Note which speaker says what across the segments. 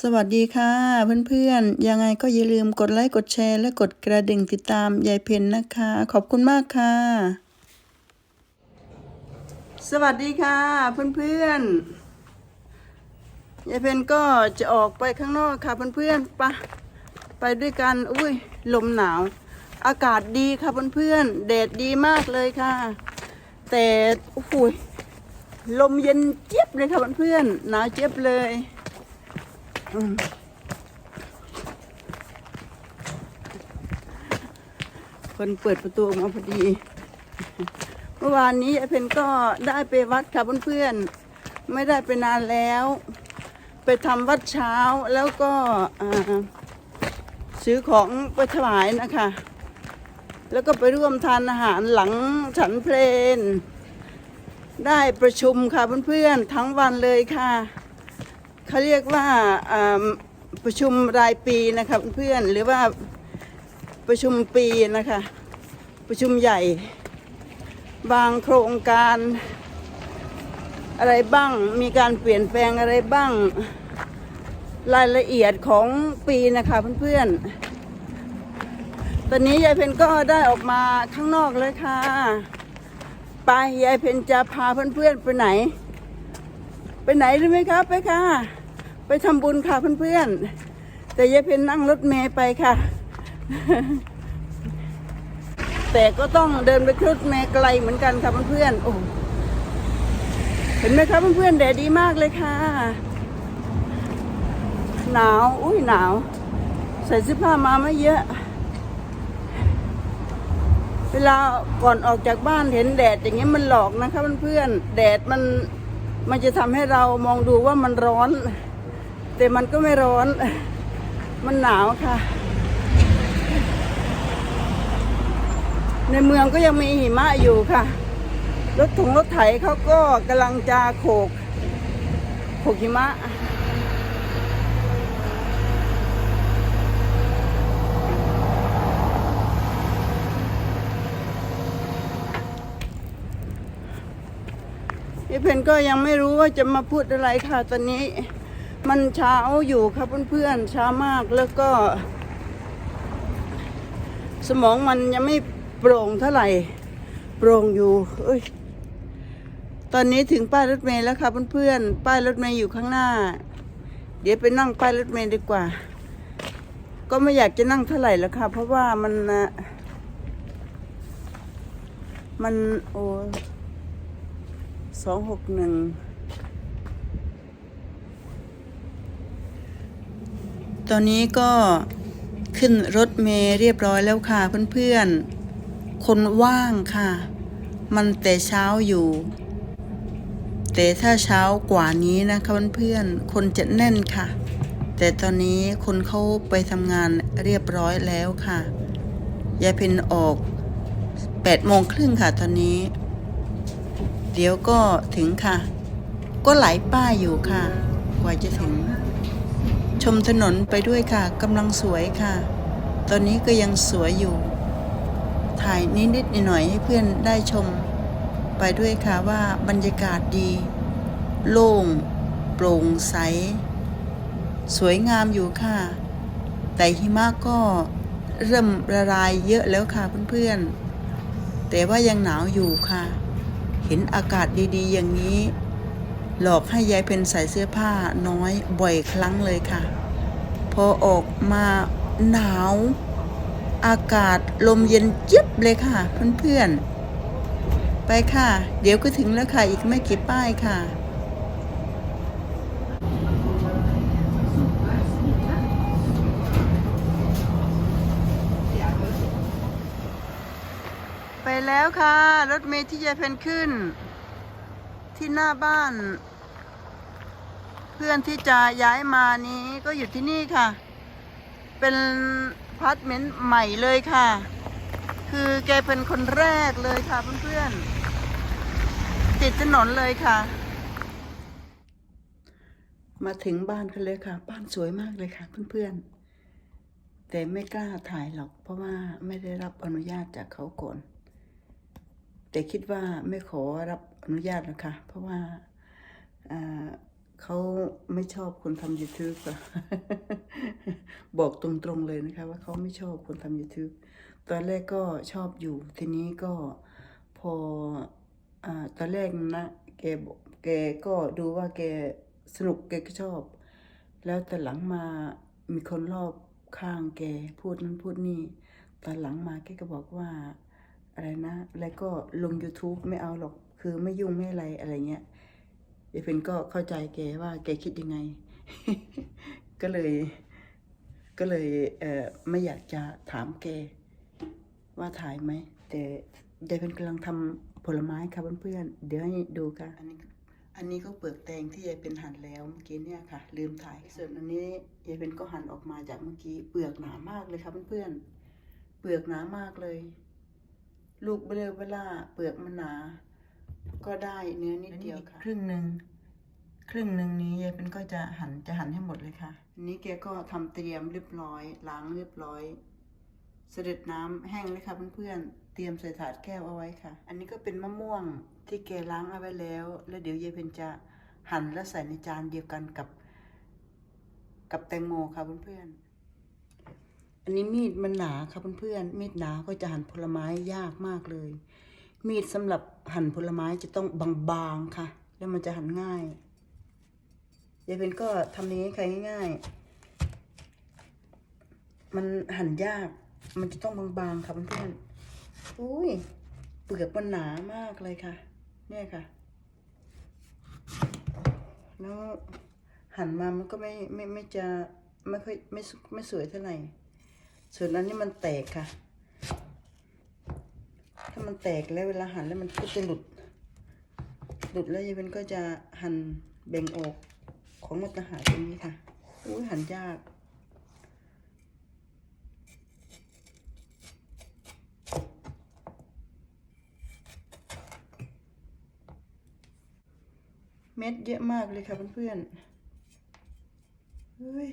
Speaker 1: สวัสดีค่ะเพื่อนๆ ยังไงก็อย่าลืมกดไลค์กดแชร์และกดกระดิ่งติดตามยายเพนนะคะ ขอบคุณมากค่ะ สวัสดีค่ะเพื่อนๆยายเพนก็จะออกไปข้างนอกค่ะเพื่อนๆไปะไปด้วยกันอุ้ยลมหนาว อากาศดีค่ะเพื่อนๆแดดดีมากเลยค่ะ แต่โอ้ยลมเย็นเจี๊ยบเลยค่ะเพื่อนๆหนาวเจี๊ยบเลย คนเปิดประตูออกมาพอดี เมื่อวานนี้ยายเพนก็ได้ไปวัดค่ะเพื่อนๆ ไม่ได้ไปนานแล้ว ไปทำวัดเช้าแล้วก็ซื้อของไปถวายนะคะ แล้วก็ไปร่วมทานอาหารหลังฉันเพลน ได้ประชุมค่ะเพื่อนๆ ทั้งวันเลยค่ะ เขาเรียกว่าประชุมรายปีนะคะเพื่อนหรือว่าประชุมปีนะคะ ประชุมใหญ่ บางโครงการอะไรบ้างมีการเปลี่ยนแปลงอะไรบ้างรายละเอียดของปีนะคะเพื่อนๆ ตอนนี้ยายเพนก็ได้ออกมาข้างนอกเลยค่ะ ไปยายเพนจะพาเพื่อนๆไปไหน ไปไหนรู้ไหมครับไปค่ะ ไปทำบุญค่ะเพื่อนๆ แต่ยายเพนนั่งรถเมย์ไปค่ะ แต่ก็ต้องเดินไปรถเมย์ไกลเหมือนกันค่ะเพื่อนๆโอ้เห็นไหมครับเพื่อนๆแดดดีมากเลยค่ะ หนาวอุ้ยหนาว ใส่เสื้อผ้ามาไม่เยอะ เวลาก่อนออกจากบ้านเห็นแดดอย่างนี้ยมันหลอกนะคะเพื่อนๆแดดมัน มันจะทำให้เรามองดูว่ามันร้อน แต่มันก็ไม่ร้อน มันหนาวค่ะ ในเมืองก็ยังมีหิมะอยู่ค่ะรถถุงรถไถเขาก็กำลังจะโขกโขกหิมะ พี่เพนก็ยังไม่รู้ว่าจะมาพูดอะไรค่ะตอนนี้ มันเช้าอยู่ครับเพื่อนๆเช้ามากแล้วก็ สมองมันยังไม่โปร่งเท่าไหร่โปร่งอยู่ เอ้ยตอนนี้ถึงป้ายรถเมล์แล้วค่ะเพื่อนๆ ป้ายรถเมล์อยู่ข้างหน้า เดี๋ยวไปนั่งป้ายรถเมล์ดีกว่า ก็ไม่อยากจะนั่งเท่าไหร่แล้วค่ะ เพราะว่ามันนะมันโอ้ สองหกหนึ่งตอนนี้ก็ขึ้นรถเมล์เรียบร้อยแล้วค่ะเพื่อนๆ คนว่างค่ะ มันแต่เช้าอยู่ แต่ถ้าเช้ากว่านี้นะคะเพื่อนๆ คนจะแน่นค่ะ แต่ตอนนี้คนเขาไปทำงานเรียบร้อยแล้วค่ะยายเพนออก8โมงครึ่งค่ะตอนนี้ เดี๋ยวก็ถึงค่ะ ก็หลายป้ายอยู่ค่ะ กว่าจะถึง ชมถนนไปด้วยค่ะกำลังสวยค่ะ ตอนนี้ก็ยังสวยอยู่ ถ่ายนิดๆหน่อยๆให้เพื่อนได้ชม ไปด้วยค่ะว่าบรรยากาศดี โล่ง โปร่งใส สวยงามอยู่ค่ะ แต่หิมะก็เริ่มละลายเยอะแล้วค่ะเพื่อนๆแต่ว่ายังหนาวอยู่ค่ะ ห็นอากาศดีๆ อย่างนี้ หลอกให้ยายเพนใส่เสื้อผ้าน้อยบ่อยครั้งเลยค่ะ พอออกมาหนาว อากาศลมเย็นเจี๊ยบเลยค่ะ เพื่อนๆ ไปค่ะ เดี๋ยวก็ถึงแล้วค่ะ อีกไม่กี่ป้ายค่ะ แล้วค่ะ รถเมล์ที่ยายเพนขึ้น ที่หน้าบ้าน เพื่อนที่จะย้ายมานี้ก็อยู่ที่นี่ค่ะ เป็นพาร์ตเมนต์ใหม่เลยค่ะ คือแกเป็นคนแรกเลยค่ะเพื่อนๆติดถนนเลยค่ะ มาถึงบ้านกันเลยค่ะ บ้านสวยมากเลยค่ะเพื่อนๆแต่ไม่กล้าถ่ายหรอกเพราะว่าไม่ได้รับอนุญาตจากเขาก่อน แต่คิดว่าไม่ขอรับอนุญาตหรอกค่ะเพราะว่าเขาไม่ชอบคนทำ YouTube อะบอกตรงๆเลยนะคะ ว่าเขาไม่ชอบคนทำ YouTube ตอนแรกก็ชอบอยู่ ทีนี้ก็พออตอนแรกนะแกบอกแกก็ดูว่าแกสนุกแกก็ชอบ แล้วแต่หลังมามีคนรอบข้างแกพูดนั้นพูดนี่ตอนหลังมาแกก็บอกว่า อะไรนะ แล้วก็ลง YouTube ไม่เอาหรอก คือไม่ยุ่งไม่อะไรอะไรเงี้ยยายเพ็ญก็เข้าใจแกว่าแกคิดยังไง ก็เลย ก็เลยเออไม่อยากจะถามแกว่าถ่ายไหม แต่ยายเพ็ญกำลังทำผลไม้ค่ะเพื่อนๆ เดี๋ยวให้ดูค่ะ อันนี้อันนี้ก็เปลือกแตงที่ยายเป็นหั่นแล้วเมื่อกี้เนี่ยค่ะ ลืมถ่าย ส่วนอันนี้ยายเป็นก็หั่นออกมาจากเมื่อกี้เปลือกหนามากเลยค่ะเพื่อนๆเปลือกหนามากเลย ลูกเบลอเวลาเปลือกมันหนา ก็ได้เนื้อนิดเดียวค่ะ ครึ่งหนึ่งครึ่งหนึ่งนี้ยายเป็นก็จะหั่นจะหั่นให้หมดเลยค่ะอันนี้แกก็ทำเตรียมเรียบร้อยล้างเรียบร้อย เสด็จน้ำแห้งเลยค่ะเพื่อนๆเตรียมใส่ถาดแก้วเอาไว้ค่ะ อันนี้ก็เป็นมะม่วงที่แกล้างเอาไว้แล้ว แล้วเดี๋ยวยายเพนจะหั่นและใส่ในจานเดียวกันกับ กับแตงโมค่ะเพื่อนๆ อันนี้มีดมันหนาค่ะเพื่อนๆมีดหนาก็จะหั่นผลไม้ยากมากเลย มีดสำหรับหั่นผลไม้จะต้องบางๆค่ะ แล้วมันจะหั่นง่ายยายเพนก็ทำอย่านี้ใครง่าย ๆ มันหั่นยาก มันจะต้องบางๆค่ะเพื่อนๆอุ้ยเปลือกมันหนามากเลยค่ะ เนี่ยค่ะ แล้วหั่นมามันก็ไม่ไม่ไม่จะไม่ค่อยไม่ไม่สวยเท่าไหร่ ส่วนอันนี้มันแตกค่ะ ถ้ามันแตกแล้วเวลาหั่นแล้วมันก็จะหลุด หลุดแล้วยายเป็นก็จะหั่นแบ่งออกของมันจะหายตรงนี้ค่ะ อุ้ยหั่นยากเม็ดเยอะมากเลยค่ะเพื่อนๆเฮ้ย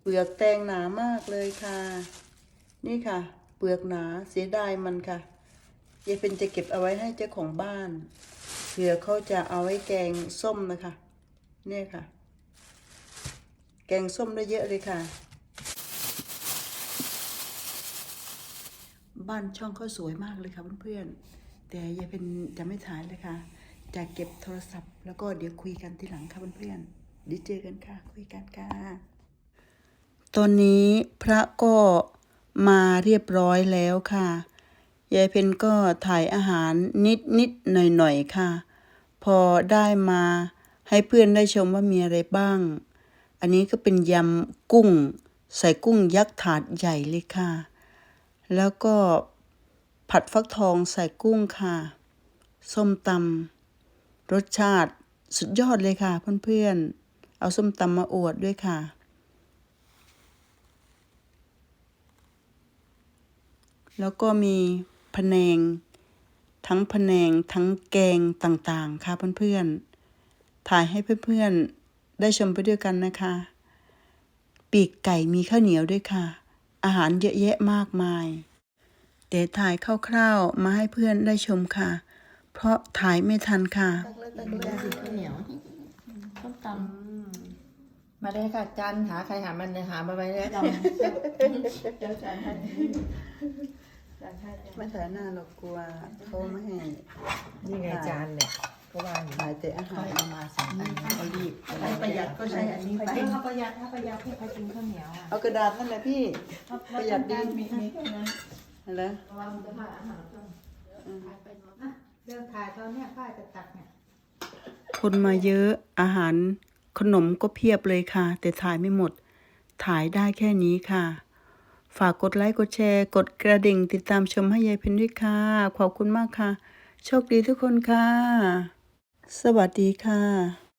Speaker 1: เปลือกแตงหนามากเลยค่ะ นี่ค่ะ เปลือกหนาเสียดายมันค่ะยายเป็นจะเก็บเอาไว้ให้เจ้าของบ้านเผื่อเขาจะเอาไว้แกงส้มนะคะเนี่ยค่ะ แกงส้มได้เยอะเลยค่ะ บ้านช่องเขาสวยมากเลยค่ะเพื่อนๆแต่ยายเป็นจะไม่ถ่ายเลยค่ะ จะเก็บโทรศัพท์ แล้วก็เดี๋ยวคุยกันทีหลังค่ะเพื่อนๆเดี๋ยวเจอกันค่ะ คุยกันค่ะ ตอนนี้พระก็มาเรียบร้อยแล้วค่ะ ยายเพนก็ถ่ายอาหารนิดนิดหน่อยหน่อยค่ะ พอได้มาให้เพื่อนได้ชมว่ามีอะไรบ้าง อันนี้ก็เป็นยำกุ้ง ใส่กุ้งยักษ์ถาดใหญ่เลยค่ะ แล้วก็ผัดฟักทองใส่กุ้งค่ะ ส้มตำรสชาติสุดยอดเลยค่ะเพื่อนๆ เอาส้มตำมาอวดด้วยค่ะ แล้วก็มีพะแนงทั้งพะแนงทั้งแกงต่างๆ ค่ะเพื่อนๆ ถ่ายให้เพื่อนๆ ได้ชมไปด้วยกันนะคะ ปีกไก่มีข้าวเหนียวด้วยค่ะ อาหารเยอะแยะมากมาย เดี๋ยวถ่ายคร่าวๆ มาให้เพื่อนได้ชมค่ะ เพราะถ่ายไม่ทันค่ะ
Speaker 2: ตักเลยตักเลยข้าวเหนียวต้มตำมาเลยค่ะจานหาใครหามันเลยหามาไว้เลยจำเดี๋ยวจานให้จานให้
Speaker 1: ไม่ถ่ายหน้าเรากลัวเขาไม่ให้
Speaker 2: นี่ไงจานเนี่ยก็ว่าอยู่
Speaker 1: ถ่ายแต่อาหา
Speaker 2: ค่อ
Speaker 1: ร
Speaker 2: ยเอามาสองอันเขารีบ
Speaker 1: ใครประหยัดก็ใช้อันนี้ไป
Speaker 3: ถ้าประหยัดถ้าประหยัดพี่ไปกินข้าวเหนียวอะ
Speaker 1: เอากระดาษนั่นแหละพี่ประหยัดดี
Speaker 3: มีมีแค่นั้น
Speaker 1: อะไร
Speaker 3: ระวังจะผ่านอาหารก่อน
Speaker 1: อ
Speaker 2: ถ่ายไปหมด
Speaker 3: อะเรื่องถ่ายตอนเนี้ยป้าจะตัดเนี่ย
Speaker 1: คนมาเยอะอาหารขนมก็เพียบเลยค่ะ แต่ถ่ายไม่หมด ถ่ายได้แค่นี้ค่ะ ฝากกดไลค์กดแชร์ กดกระดิ่ง ติดตามชมให้ยายเพนด้วยค่ะ ขอบคุณมากค่ะ โชคดีทุกคนค่ะ สวัสดีค่ะ